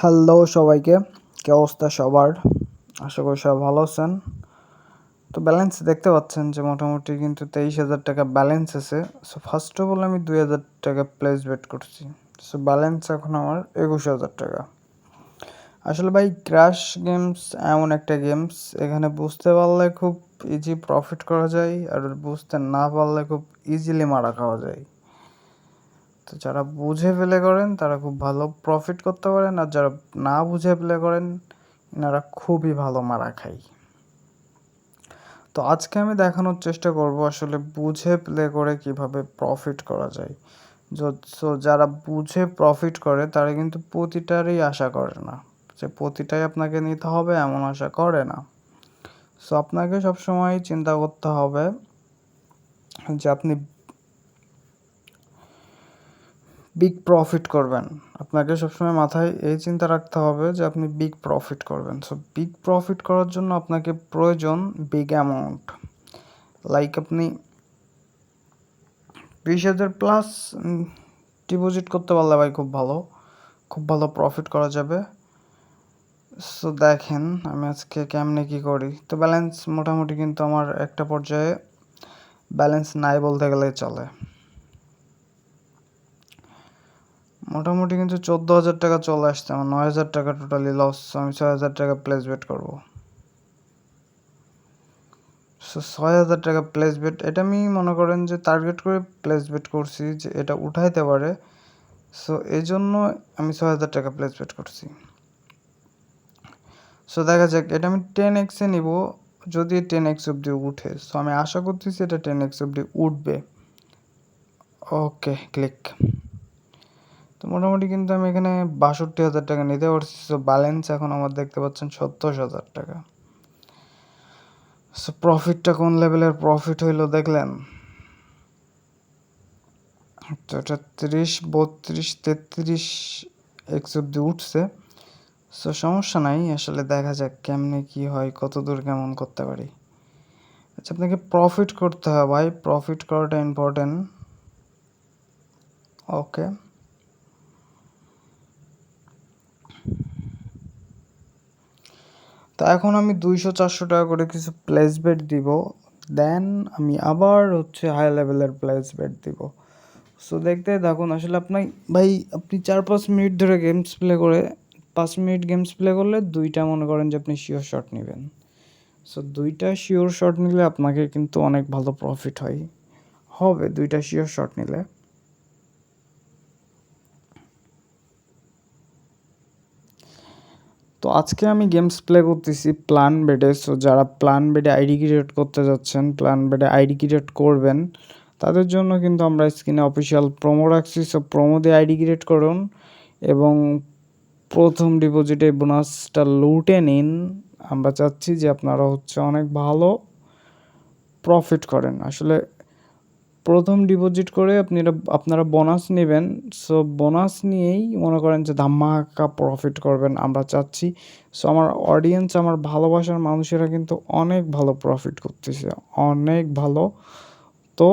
Hello সবাইকে, কি অবস্থা সবার? আশা করি সবাই ভালো আছেন। তো ব্যালেন্স দেখতে পাচ্ছেন যে মোটামুটি কিন্তু তেইশ হাজার টাকা ব্যালেন্স আছে। সো ফার্স্ট অফ অল আমি দুই হাজার টাকা প্লেস বেট করছি। সো ব্যালেন্স এখন আমার একুশ হাজার টাকা। আসলে ভাই ক্র্যাশ গেমস এমন একটা গেমস এখানে বুঝতে পারলে খুব ইজি প্রফিট করা যায়, আর বুঝতে না পারলে খুব ইজিলি মারা খাওয়া যায়। তো যারা বুঝে প্লে করেন, তারা খুব ভালো প্রফিট করতে পারেন, আর যারা না বুঝে প্লে করেন, এনারা খুবই ভালো মারা খায়। তো আজকে আমি দেখানোর চেষ্টা করব আসলে বুঝে প্লে করে কীভাবে প্রফিট করা যায়। সো যারা বুঝে প্রফিট করে, তারা কিন্তু প্রতিটারই আশা করে না। যে প্রতিটাই আপনাকে নিতে হবে এমন আশা করে না। সো আপনাকে সবসময় চিন্তা করতে হবে যে আপনি বিগ প্রফিট করবেন। আপনাকে সবসময় মাথায় এই চিন্তা রাখতে হবে যে আপনি বিগ প্রফিট করবেন। সো বিগ প্রফিট করার জন্য আপনাকে প্রয়োজন বিগ অ্যামাউন্ট লাইক আপনি বিশ হাজার প্লাস ডিপোজিট করতে পারলে ভাই খুব ভালো। খুব ভালো প্রফিট করা যাবে। সো দেখেন আমি আজকে কেমনে কী করি। তো ব্যালেন্স মোটামুটি কিন্তু আমার একটা পর্যায়ে ব্যালেন্স নাই বলতে গেলেই চলে। মোটামুটি কিন্তু চোদ্দ হাজার টাকা চলে আসছে আমার। নয় হাজার টাকা টোটালি লস আমি ছয় হাজার টাকা প্লেস বেট করব। সো ছয় হাজার টাকা প্লেস বেট এটা আমি মনে করেন যে টার্গেট করে প্লেস বেট করছি যে এটা উঠাইতে পারে। সো এই জন্য আমি ছয় হাজার টাকা প্লেস বেট করছি। সো দেখা যাক, এটা আমি টেন এক্সে নিব। যদি টেন এক্স অব্দি উঠে সো আমি আশা করতেছি এটা টেন এক্স অব্দি উঠবে। ওকে ক্লিক তো মোটামুটি কিন্তু আমি এখানে বাষট্টি হাজার টাকা নিতে পারছি। সো ব্যালেন্স এখন আমার দেখতে পাচ্ছেন সত্তর হাজার টাকা। সো প্রফিটটা কোন লেভেলের প্রফিট হইল দেখলেন? তো এটা তিরিশ, বত্রিশ, তেত্রিশ এক্স অব্দি উঠছে। সো সমস্যা নাই, আসলে দেখা যাক কেমনে কি হয় কত দূর কেমন করতে পারি। আচ্ছা আপনাকে প্রফিট করতে হয় ভাই প্রফিট করাটা ইম্পর্টেন্ট ওকে তো এখন আমি দুইশো চারশো টাকা করে কিছু প্লেস বেট দিব। দেন আমি আবার হচ্ছে হাই লেভেলের প্লেস বেট দিব। সো দেখতে দেখুন আসলে আপনার ভাই, আপনি চার পাঁচ মিনিট ধরে গেমস প্লে করে, পাঁচ মিনিট গেমস প্লে করলে দুইটা মনে করেন যে আপনি শিওর শট নেবেন। সো দুইটা শিওর শট নিলে আপনাকে কিন্তু অনেক ভালো প্রফিট হয়। হবে দুইটা শিওর শট নিলে। তো আজকে আমি গেমস প্লে করতেছি প্ল্যান বেডে সো যারা প্ল্যান বেডে আইডি ক্রিয়েট করতে যাচ্ছেন প্ল্যান বেডে আইডি ক্রিয়েট করবেন, তাদের জন্য কিন্তু আমরা স্ক্রিনে অফিসিয়াল প্রোমো রাখছি। সো প্রোমো দিয়ে আইডি ক্রিয়েট করুন এবং প্রথম ডিপোজিটে বোনাসটা লুটে নিন। আমরা চাচ্ছি যে আপনারা হচ্ছে অনেক ভালো প্রফিট করেন। আসলে প্রথম ডিপোজিট করে আপনি এটা, আপনারা বোনাস নেবেন। সো বোনাস নিয়েই মনে করেন যে ধামাকা প্রফিট করবেন আমরা চাচ্ছি। সো আমার অডিয়েন্স আমার ভালোবাসার মানুষেরা কিন্তু অনেক ভালো প্রফিট করতেছে, অনেক ভালো। তো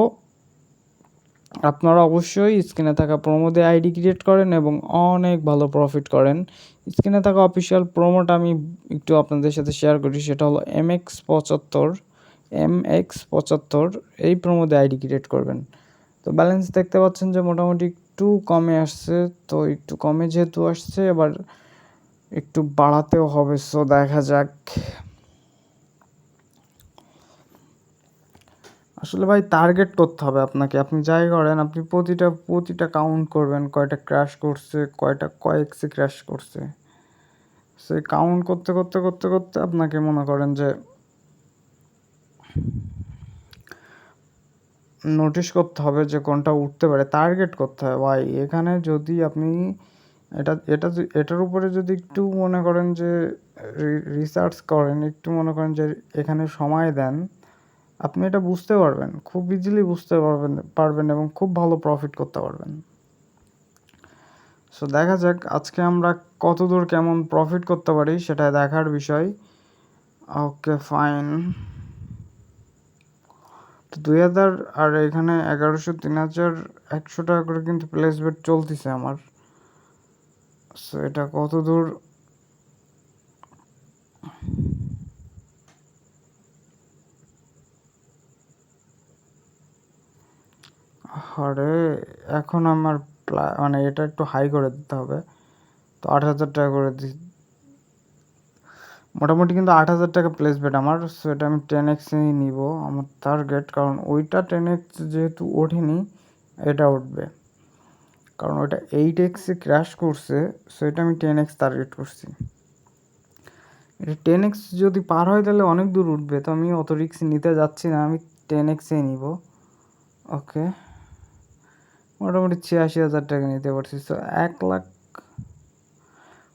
আপনারা অবশ্যই স্ক্রিনে থাকা প্রোমোতে আইডি ক্রিয়েট করেন এবং অনেক ভালো প্রফিট করেন। স্ক্রিনে থাকা অফিসিয়াল প্রোমোটা আমি একটু আপনাদের সাথে শেয়ার করি, সেটা হলো এম এক্স পঁচাত্তর। এম এক্স পঁচাত্তর, এই প্রমোদে আইডি ক্রিয়েট করবেন। তো ব্যালেন্স দেখতে পাচ্ছেন যে মোটামুটি একটু কমে আসছে। তো একটু কমে যেহেতু আসছে, এবার একটু বাড়াতেও হবে। সো দেখা যাক। আসলে ভাই টার্গেট করতে হবে আপনাকে। আপনি যাই করেন, আপনি প্রতিটা প্রতিটা কাউন্ট করবেন। কয়টা ক্র্যাশ করছে, কয়টা কয়েকসে ক্র্যাশ করছে। সে কাউন্ট করতে করতে করতে করতে আপনাকে মনে করেন যে নোটিশ করতে হবে যে কোনটা উঠতে পারে টার্গেট করতে হবে ভাই এখানে যদি আপনি এটা এটা এটার উপরে যদি একটু মনে করেন যে রিসার্চ করেন, একটু মনে করেন যে এখানে সময় দেন, আপনি এটা বুঝতে পারবেন, খুব ইজিলি বুঝতে পারবেন পারবেন এবং খুব ভালো প্রফিট করতে পারবেন। সো দেখা যাক আজকে আমরা কত দূর কেমন প্রফিট করতে পারি, সেটা দেখার বিষয়। ওকে ফাইন তো দুই হাজার আর এখানে এগারোশো, তিন হাজার, একশো টাকা করে কিন্তু প্লেস বেট চলতেছে আমার। সো এটা কত দূর? আরে এখন আমার মানে এটা একটু হাই করে দিতে হবে। তো আট হাজার টাকা করে মোটামুটি কিন্তু আট হাজার টাকা প্লেসমেন্ট আমার সো এটা আমি টেন এক্সেই নিব আমার টার্গেট কারণ ওইটা টেন এক্স যেহেতু ওঠেনি, এটা উঠবে। কারণ ওইটা এইট এক্সে ক্র্যাশ করছে সো এটা আমি টেন এক্স টার্গেট করছি। এটা টেন এক্স যদি পার হয় তাহলে অনেক দূর উঠবে, তো আমি অত রিক্স নিতে যাচ্ছি না, আমি টেন এক্সেই নিব। ওকে মোটামুটি ছিয়াশি হাজার টাকা নিতে পারছি। সো এক লাখ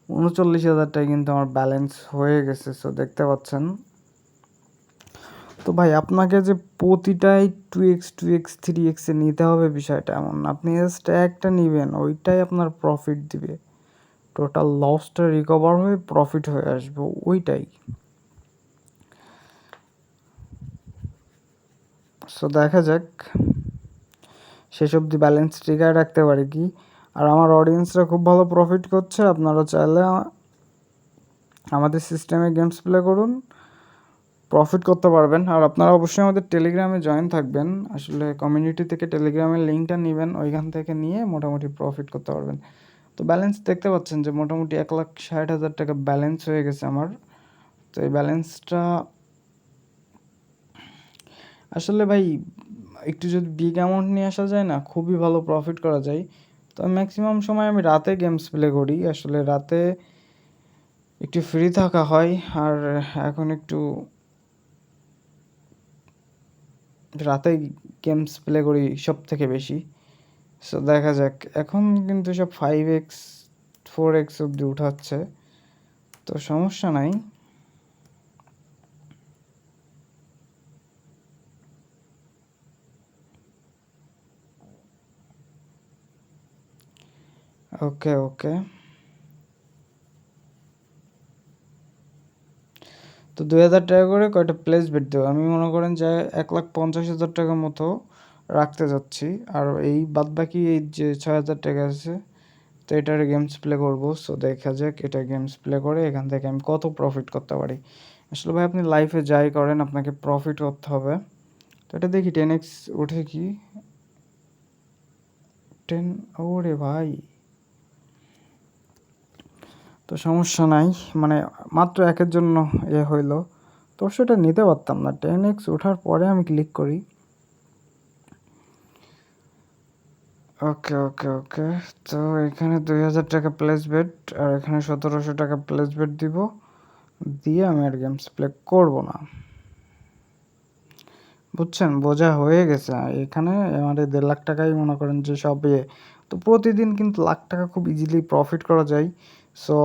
উনচল্লিশ হাজার টাকা কিন্তু আমার ব্যালেন্স হয়ে গেছে সো দেখতে পাচ্ছেন। তো ভাই, আপনাকে যে প্রতিটাই two X two X three এক্সে নিতে হবে বিষয়টা এমন আপনি জাস্ট একটা নেবেন, ওইটাই আপনার প্রফিট দিবে। টোটাল লসটা রিকভার হয়ে প্রফিট হয়ে আসবে, ওইটাই। সো দেখা যাক, শেষ অবধি ব্যালেন্স টিকায় রাখতে পারে কি? আর আমার অডিয়েন্সরা খুব ভালো প্রফিট করছে, আপনারা চাইলে আমাদের সিস্টেমে গেমস প্লে করুন প্রফিট করতে পারবেন। আর আপনারা অবশ্যই আমাদের টেলিগ্রামে জয়েন থাকবেন, আসলে কমিউনিটি থেকে টেলিগ্রামের লিঙ্কটা নেবেন, ওইখান থেকে নিয়ে মোটামুটি প্রফিট করতে পারবেন। তো ব্যালেন্স দেখতে পাচ্ছেন যে মোটামুটি এক লাখ ষাট হাজার টাকা ব্যালেন্স হয়ে গেছে আমার। তো এই ব্যালেন্সটা আসলে ভাই, একটু যদি বিগ অ্যামাউন্ট নিয়ে আসা যায় না, খুবই ভালো প্রফিট করা যায়। তো ম্যাক্সিমাম সময় আমি রাতে গেমস প্লে করি। আসলে রাতে একটু ফ্রি থাকা হয় আর এখন একটু রাতে গেমস প্লে করি সব থেকে বেশি। সো দেখা যাক, এখন কিন্তু সব ফাইভ এক্স ফোর এক্স অব্দি উঠাচ্ছে। তো সমস্যা নাই। ওকে ওকে তো দুই হাজার টাকা করে কয়টা প্লেস বেট দেবো? আমি মনে করেন যে এক লাখ পঞ্চাশ হাজার টাকার মতো রাখতে যাচ্ছি। আর এই বাদ বাকি এই যে ছয় হাজার টাকা আছে, তো এটার গেমস প্লে করব। সো দেখা যাক এটা গেমস প্লে করে এখান থেকে আমি কত প্রফিট করতে পারি। আসলে ভাই, আপনি লাইফে যাই করেন, আপনাকে প্রফিট করতে হবে। তো এটা দেখি টেন এক্স উঠে কি? টেন ওরে ভাই। তো সমস্যা নাই। মানে মাত্র একের জন্য এ হইল। তো সেটা নিতে পারতাম না। টেন এক্স ওঠার পরে আমি ক্লিক করি। ওকে ওকে ওকে। তো এখানে দুই হাজার টাকা প্লেস বেট আর এখানে সতেরোশো টাকা প্লেস বেট দিব। দিয়ে আমি আর গেমস প্লে করব না। বুঝছেন? বোঝা হয়ে গেছে। এখানে আমাদের দেড় লাখ টাকাই মনে করেন যে সব ইয়ে তো প্রতিদিন কিন্তু লাখ টাকা খুব ইজিলি প্রফিট করা যায়। So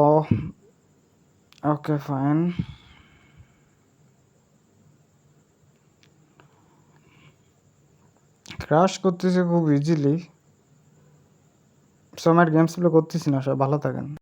okay fine. ক্রাশ করতেছে খুব ইজিলি সো আমার গেমস প্লে করতেছি না, সব ভালো থাকেন